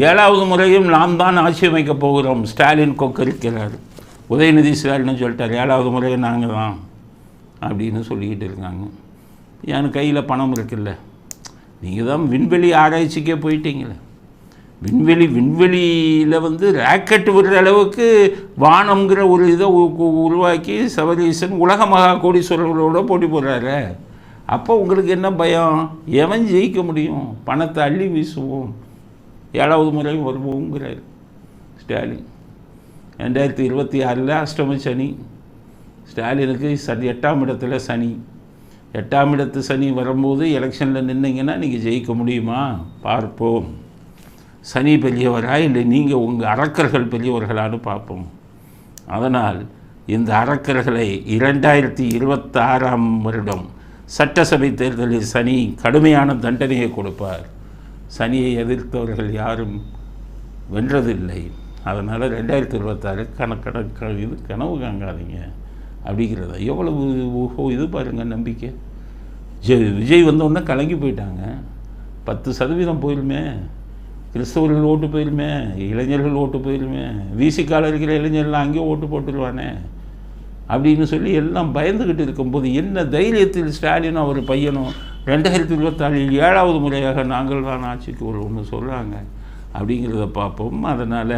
ஏழாவது முறையும் நாம் தான் ஆட்சி அமைக்கப் போகிறோம். ஸ்டாலின் கொக்கரிக்கிறார். உதயநிதி ஸ்டாலின் சொல்லிட்டார் ஏழாவது முறையும் நாங்கள் தான் அப்படின்னு சொல்லிக்கிட்டு இருக்காங்க. என் கையில் பணம் இருக்குல்ல? நீங்கள் தான் விண்வெளி ஆராய்ச்சிக்கே போயிட்டீங்களே. விண்வெளி விண்வெளியில் வந்து ராக்கெட் விடுற அளவுக்கு வானம்ங்கிற ஒரு இதை உ- உருவாக்கி சவரீசன் உலக மகா கோடீஸ்வரர்களோட போட்டி போடுறாரு. அப்போ உங்களுக்கு என்ன பயம்? எவன் ஜெயிக்க முடியும்? பணத்தை அள்ளி வீசுவோம். ஏழாவது முறை வருவோங்கிறார் ஸ்டாலின். ரெண்டாயிரத்தி இருபத்தி ஆறில் அஷ்டம சனி. ஸ்டாலினுக்கு சனி எட்டாம் இடத்துல சனி. எட்டாம் இடத்து சனி வரும்போது எலெக்ஷனில் நின்னீங்கன்னா நீங்கள் ஜெயிக்க முடியுமா? பார்ப்போம். சனி பெரியவரா இல்லை நீங்கள் உங்கள் அரக்கர்கள் பெரியவர்களான்னு பார்ப்போம். அதனால் இந்த அரக்கர்களை இரண்டாயிரத்தி இருபத்தாறாம் வருடம் சட்டசபை தேர்தலில் சனி கடுமையான தண்டனையை கொடுப்பார். சனியை எதிர்த்தவர்கள் யாரும் வென்றதில்லை. அதனால் ரெண்டாயிரத்தி இருபத்தாறு கணக்கணக்க இது கனவு காங்காதீங்க. அப்படிங்கிறத எவ்வளவு ஓஹோ இது பாருங்கள் நம்பிக்கை. ஜெ விஜய் வந்தோடனே கலங்கி போயிட்டாங்க. பத்து சதவீதம் போயிருமே. கிறிஸ்தவர்கள் ஓட்டு போயிருமே இளைஞர்கள் ஓட்டு போயிருமே விசிக்கால இருக்கிற இளைஞர்லாம் அங்கேயே ஓட்டு போட்டுருவானே. அப்படின்னு சொல்லி எல்லாம் பயந்துக்கிட்டு இருக்கும்போது என்ன தைரியத்தில் ஸ்டாலின் அவர் பையனும் ரெண்டாயிரத்தி இருபத்தாறில் ஏழாவது முறையாக நாங்கள் தான் ஆட்சிக்கு வருவோம்னு சொல்கிறாங்க அப்படிங்கிறத பார்ப்போம். அதனால்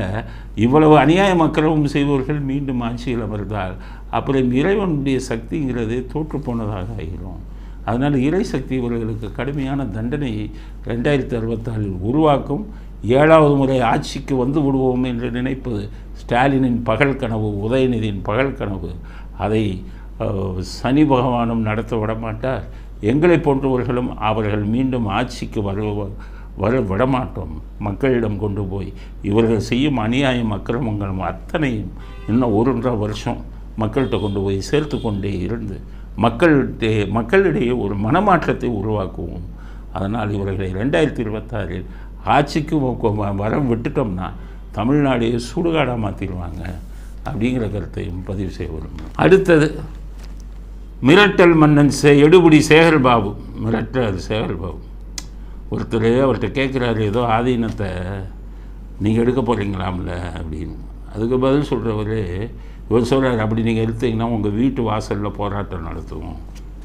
இவ்வளவு அநியாயம் அக்கிரமம் செய்பவர்கள் மீண்டும் ஆட்சியில் அமர்ந்தால் அப்புறம் இறைவனுடைய சக்திங்கிறது தோற்று போனதாக ஆகிரும். அதனால் இறை சக்தி இவர்களுக்கு கடுமையான தண்டனையை ரெண்டாயிரத்தி அறுபத்தாறில் உருவாக்கும். ஏழாவது முறை ஆட்சிக்கு வந்து விடுவோம் என்று நினைப்பது ஸ்டாலினின் பகல் கனவு உதயநிதியின் பகல் கனவு. அதை சனி பகவானும் நடத்த விடமாட்டார். எங்களை போன்றவர்களும் அவர்கள் மீண்டும் ஆட்சிக்கு வர வர விடமாட்டோம். மக்களிடம் கொண்டு போய் இவர்கள் செய்யும் அநியாயம் அக்கிரமங்களும் அத்தனையும் இன்னும் ஒருன்றரை வருஷம் மக்கள்கிட்ட கொண்டு போய் சேர்த்து கொண்டே இருந்து மக்களிடையே மக்களிடையே ஒரு மனமாற்றத்தை உருவாக்குவோம். அதனால் இவர்களை ரெண்டாயிரத்தி இருபத்தாறில் ஆட்சிக்கு வ- வர விட்டுட்டோம்னா தமிழ்நாடையே சுடுகாடாக மாற்றிடுவாங்க அப்படிங்கிற கருத்தையும் பதிவு செய்ய விரும்புகிறேன் அடுத்தது மிரட்டல் மன்னன் சே எடுபடி சேகர் பாபு மிரட்டல் சேகர் பாபு ஒருத்தர் அவர்கிட்ட கேட்குறாரு ஏதோ ஆதீனத்தை நீங்கள் எடுக்க போகிறீங்களாம்ல அப்படின்னு. அதுக்கு பதில் சொல்கிறவர் இவர் சொல்கிறார் அப்படி நீங்கள் எடுத்தீங்கன்னா உங்கள் வீட்டு வாசலில் போராட்டம் நடத்துவோம்.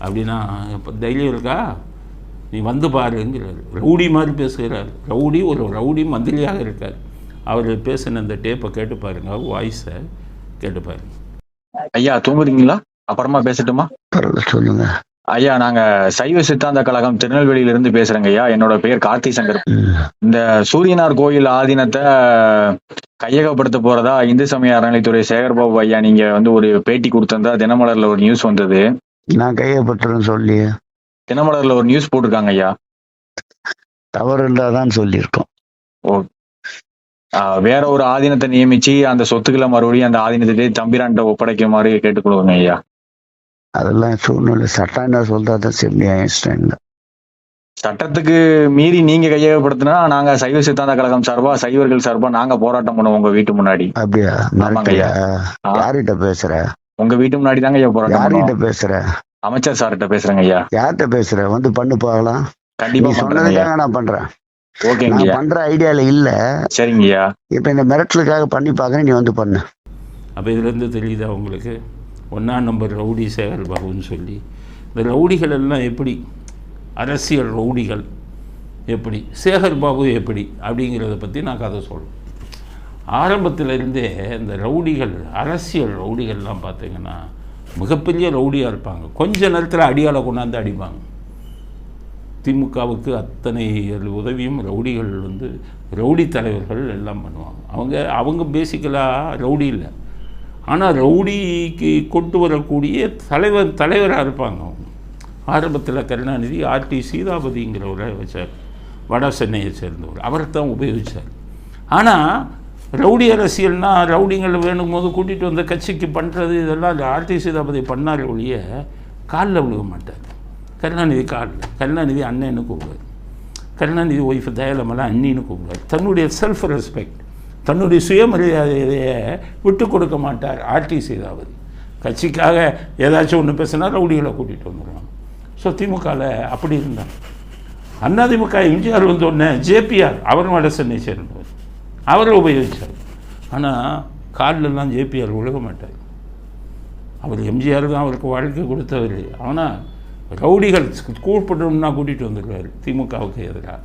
அப்படின்னா இப்போ தைரியம் இருக்கா? நீ வந்து பாருங்கிறார். ரவுடி மாதிரி பேசுகிறார். ரவுடி ஒரு ரவுடி மந்திரியாக இருக்கார். அவர் பேசின அந்த டேப்பை கேட்டு பாருங்க. வாய்ஸை கேட்டு பாருங்க. ஐயா தூங்குறீங்களா? அப்புறமா பேசட்டுமா? சொல்லுங்க. ஐயா நாங்க சைவ சித்தாந்த கழகம் திருநெல்வேலியில இருந்து பேசுறேங்க ஐயா என்னோட பேர் கார்த்தி சங்கர். இந்த சூரியனார் கோயில் ஆதீனத்தை கையகப்படுத்த போறதா இந்து சமய அறநிலைத்துறை சேகர்பாபு ஐயா நீங்க வந்து ஒரு பேட்டி கொடுத்திருந்தா தினமலர்ல ஒரு நியூஸ் வந்தது. நான் கையப்பட்டுறேன்னு சொல்லி. தினமலர்ல ஒரு நியூஸ் போட்டிருக்காங்க ஐயா. தவறு இருந்தாதான் சொல்லியிருக்கோம். ஆஹ் வேற ஒரு ஆதீனத்தை நியமிச்சு அந்த சொத்துக்களை மறுபடியும் அந்த ஆதீனத்திலே தம்பிரான்ட்ட ஒப்படைக்குமாறு கேட்டுக்கொள்ளுங்க ஐயா. அதெல்லாம் சூழ்நிலை. சட்டம் என்ன சொல்றதான் சரி நியாயம் சட்டத்துக்கு மீறி நீங்க கையகப்படுத்தினா நாங்க சைவ சித்தாந்த கழகம் சார்பா சைவர்கள் சார்பா நாங்க போராட்டம் பண்ணுவோம் உங்க வீட்டு முன்னாடி. அப்படியா? ஆமாங்கய்யா. யார்கிட்ட பேசுற? உங்க வீட்டு முன்னாடி தாங்க ஐயா போராட்டம் யார்கிட்ட பேசுற? அமைச்சர் சார்கிட்ட பேசுறேங்க ஐயா. யார்கிட்ட பேசுற? வந்து பண்ணு பார்க்கலாம். நீ கண்டிப்பா சொன்னதுக்காக நான் பண்றேன். ஓகேங்க பண்ற ஐடியால இல்ல. சரிங்க ஐயா. இப்ப இந்த மிரட்டலுக்காக பண்ணி பாக்குறேன் நீ வந்து பண்ணு. அப்போ இதுலேருந்து தெரியுதா உங்களுக்கு? ஒன்றாம் நம்பர் ரவுடி சேகர் பாபுன்னு சொல்லி இந்த ரவுடிகள் எல்லாம் எப்படி அரசியல் ரவுடிகள் எப்படி சேகர் பாபு எப்படி அப்படிங்கிறத பற்றி நான் கதை சொல்கிறேன் ஆரம்பத்துல இருந்தே இந்த ரவுடிகள் அரசியல் ரவுடிகள்லாம் பார்த்தீங்கன்னா மிகப்பெரிய ரவுடியாக இருப்பாங்க. கொஞ்ச நேரத்தில் அடியால் கொண்டாந்து அடிப்பாங்க. திமுகவுக்கு அத்தனை உதவியும் ரவுடிகள் வந்து ரவுடி தலைவர்கள் எல்லாம் பண்ணுவாங்க. அவங்க அவங்க பேசிக்கலாக ரவுடி இல்லை. ஆனால் ரவுடிக்கு கொண்டு வரக்கூடிய தலைவர் தலைவராக இருப்பாங்க அவங்க. ஆரம்பத்தில் கருணாநிதி ஆர்டி சீதாபதிங்கிறவரை வச்சார். வட சென்னையை சேர்ந்தவர். அவரை தான் உபயோகித்தார் ஆனால் ரவுடி அரசியல்னால் ரவுடிங்களை வேணும் போது கூட்டிகிட்டு வந்த கட்சிக்கு பண்ணுறது இதெல்லாம் அந்த ஆர்டி சீதாபதி பண்ணார் ஒழிய காலில் விழுக மாட்டார். கருணாநிதி காலில். கருணாநிதி அண்ணன்னு கூப்பிடுவார். கருணாநிதி ஒய்ஃப் தயாலமெல்லாம் அண்ணின்னு கூப்பிடுவார். தன்னுடைய செல்ஃப் ரெஸ்பெக்ட் தன்னுடைய சுயமரியாதையை விட்டு கொடுக்க மாட்டார். ஆர்டி சீதாபதி கட்சிக்காக ஏதாச்சும் ஒன்று பேசினா ரவுடிகளை கூட்டிகிட்டு வந்துடுவாங்க ஸோ திமுகவில் அப்படி இருந்தாங்க அதிமுக எம்ஜிஆர் வந்த உடனே ஜேபிஆர் அவர் வட சென்னை சேர்ந்தவர். அவரை உபயோகித்தார் ஆனால் காலிலெல்லாம் ஜேபிஆர் ஒழுக மாட்டார். அவர் எம்ஜிஆர் தான் அவருக்கு வாழ்க்கை கொடுத்தவர். ஆனால் ரவுடிகள் கூப்பிடணும்னா கூட்டிகிட்டு வந்துடுவார். திமுகவுக்கு எதிராக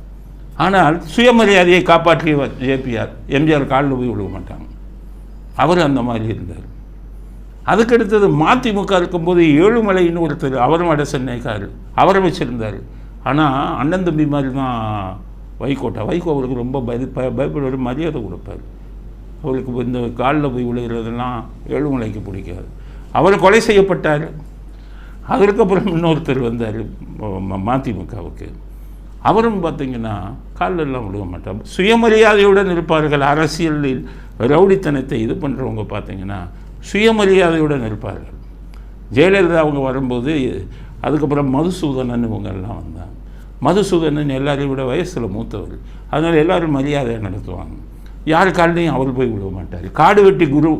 ஆனால் சுயமரியாதையை காப்பாற்றியவர் ஜேபிஆர் எம்ஜிஆர் காலில் போய் விழுக மாட்டாங்க அவர் அந்த மாதிரி இருந்தார் அதுக்கடுத்தது மதிமுக இருக்கும்போது ஏழுமலைன்னு ஒருத்தர் அவரும் வட சென்னைக்கார் அவரை வச்சுருந்தார் ஆனால் அண்ணன் தம்பி மாதிரி தான் வைகோட்டா வைகோ அவருக்கு ரொம்ப பய பயப்படுவார் மரியாதை கொடுப்பார் அவருக்கு இந்த காலில் போய் விழுகிறதெல்லாம் ஏழுமலைக்கு பிடிக்காது அவர் கொலை செய்யப்பட்டார் அதற்கப்புறம் இன்னொருத்தர் வந்தார் மதிமுகவுக்கு அவரும் பார்த்தீங்கன்னா காலெல்லாம் விழுக மாட்டார். சுயமரியாதையுடன் இருப்பார்கள். அரசியலில் ரவுடித்தனத்தை இது பண்ணுறவங்க பார்த்தீங்கன்னா சுயமரியாதையுடன் இருப்பார்கள். ஜெயலலிதா அவங்க வரும்போது அதுக்கப்புறம் மதுசூதனன் இவங்கெல்லாம் வந்தாங்க. மதுசூதனன் எல்லாரையும் விட வயசில் மூத்தவர். அதனால் எல்லோரும் மரியாதையை நடத்துவாங்க. யார் காலையும் அவர் போய் விழுக மாட்டார். காடு வெட்டி குரு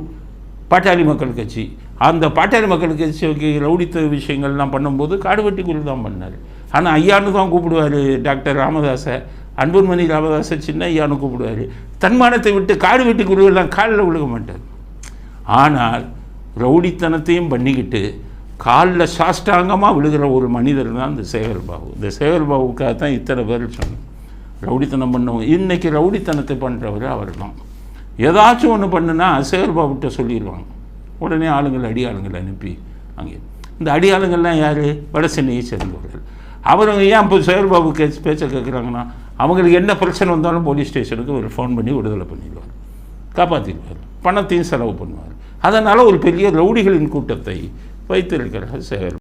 பாட்டாளி மக்கள் கட்சி. அந்த பாட்டாளி மக்கள் கட்சிக்கு ரவுடித்த விஷயங்கள்லாம் பண்ணும்போது காடு வெட்டி குரு தான் பண்ணார். ஆனால் ஐயான்னு தான் கூப்பிடுவார் டாக்டர் ராமதாஸை அன்புமணி ராமதாஸை சின்ன ஐயான்னு கூப்பிடுவார். தன்மானத்தை விட்டு காடு வீட்டுக்கு குருவெல்லாம் காலில் விழுக மாட்டார். ஆனால் ரவுடித்தனத்தையும் பண்ணிக்கிட்டு காலில் சாஷ்டாங்கமாக விழுகிற ஒரு மனிதர் தான் இந்த சேகர் பாபு இந்த சேகர் பாபுக்காக தான் இத்தனை பேர் சொன்னேன் ரவுடித்தனம் பண்ணுவோம் இன்றைக்கி ரவுடித்தனத்தை பண்ணுறவர் அவர் தான் ஏதாச்சும் ஒன்று பண்ணுனா சேகர் பாபுகிட்ட சொல்லிடுவாங்க உடனே ஆளுங்களை அடி அனுப்பி அங்கே. இந்த அடியாளுங்கள்லாம் யார்? வட சென்னையை சேர்ந்தவர்கள். அவருங்க ஏன் இப்போ சேகர் பாபு கேஸ் பேச்சை கேட்குறாங்கன்னா அவங்களுக்கு என்ன பிரச்சனை வந்தாலும் போலீஸ் ஸ்டேஷனுக்கு ஒரு ஃபோன் பண்ணி விடுதலை பண்ணிடுவார். காப்பாற்றிடுவார் பணத்தையும் செலவு பண்ணுவார். அதனால் ஒரு பெரிய ரவுடிகளின் கூட்டத்தை வைத்திருக்கிறார் சேகர்